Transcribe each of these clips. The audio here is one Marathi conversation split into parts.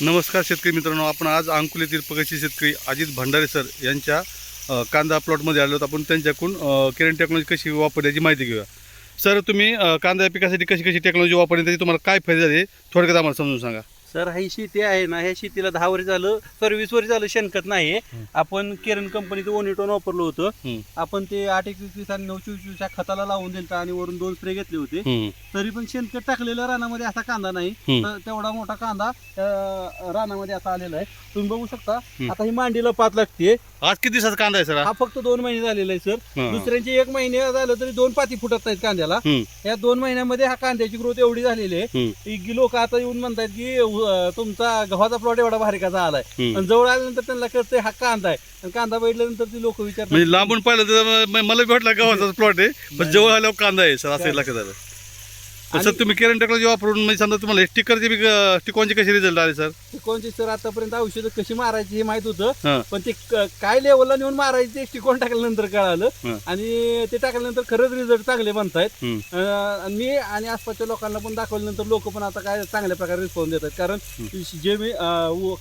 नमस्कार शेतकरी मित्रांनो आपण आज अंकुल येथील प्रगतशील शेतकरी अजित भंडारे सर यांच्या कांदा प्लॉटमध्ये आलो आहोत आपण त्यांच्याकडून किरण टेक्नॉलॉजी कशी वापरण्याची माहिती घेऊया. सर तुम्ही कांदा पिकासाठी कशी कशी टेक्नॉलॉजी वापरली त्याची तुम्हाला काय फायदे झाले थोडक्यात आम्हाला समजून सांगा. सर ही शेती आहे ना ह्या शेतीला दहा वर्ष झालं सर वीस वर्ष झालं शेणखत नाही आपण केरन कंपनीचं ओनिटॉन वापरलं होतं. आपण ते आठ एकवीस आणि नऊ चोवीस खताला लावून दिलं आणि वरून दोन स्प्रे घेतले होते. तरी पण शेणखत टाकलेल्या रानामध्ये असा कांदा नाही. तेवढा मोठा कांदा रानामध्ये असा आलेला आहे. तुम्ही बघू शकता. आता ही मांडीला पात लागते आज किती दिवसाचा कांदा आहे सर? हा? फक्त दोन महिने झालेला आहे सर. दुसऱ्यांचे एक महिने झालं तरी दोन पाती फुटत नाहीत कांद्याला. या दोन महिन्यामध्ये हा कांद्याची ग्रोथ एवढी झालेली आहे. की लोक आता येऊन म्हणतात की तुमचा गव्हाचा प्लॉट एवढा भारी कसा आलाय. आणि जवळ आल्यानंतर त्यांना कळतंय हा कांदा आहे आणि कांदा बघितल्यानंतर ती लोक विचारतात म्हणजे लांबून पाहिलं तर मला बी वाटलं गव्हाचा प्लॉट आहे पण. जवळ आल्यावर कांदा आहे सर असं? लक्षात आलं सर तुम्ही केरन टेक्नॉलॉजी वापरून म्हणजे समजा तुम्हाला स्टिकरचे टिकॉनचे कसे रिझल्ट आले सर? कोणची सर आतापर्यंत औषधं कशी मारायची हे माहीत होतं. पण ते काय लेवलला नेऊन मारायचे ते टिकवून टाकल्यानंतर कळालं. आणि ते टाकल्यानंतर खरंच रिझल्ट चांगले बनतायत. मी आणि आसपासच्या लोकांना पण दाखवल्यानंतर लोक पण आता काय चांगल्या प्रकारे रिस्पॉन्स देतात. कारण जे मी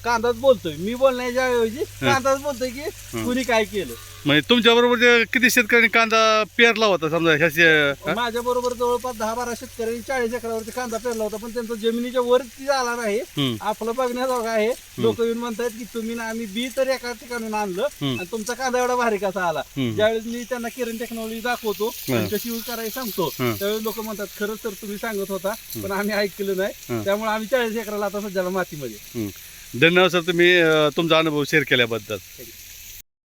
कांदाच बोलतोय. मी बोलण्याच्या ऐवजी कांदाच बोलतोय की कुणी काय केलं. म्हणजे तुमच्या बरोबर किती शेतकऱ्यांनी कांदा पेरला होता समजा? माझ्या बरोबर जवळपास दहा बारा शेतकऱ्यांनी चाळीस एकरावरती कांदा पेरला होता पण त्यांचा जमिनीच्या वरती झाला नाही. आपलं बघण्याजोगा आहे. लोक येऊन म्हणतात की तुम्ही ना आम्ही बी तर एका ठिकाणून आणलं. आणि तुमचा कांदा एवढा भारी कसा आला. ज्यावेळेस मी त्यांना किरण टेक्नॉलॉजी दाखवतो कशी यूज करायला सांगतो. त्यावेळेस लोक म्हणतात खरंच तर तुम्ही सांगत होता पण आम्ही ऐकलं नाही. त्यामुळे आम्ही चाळीस एकराला आता सध्याला मातीमध्ये. धन्यवाद सर तुम्ही तुमचा अनुभव शेअर केल्याबद्दल.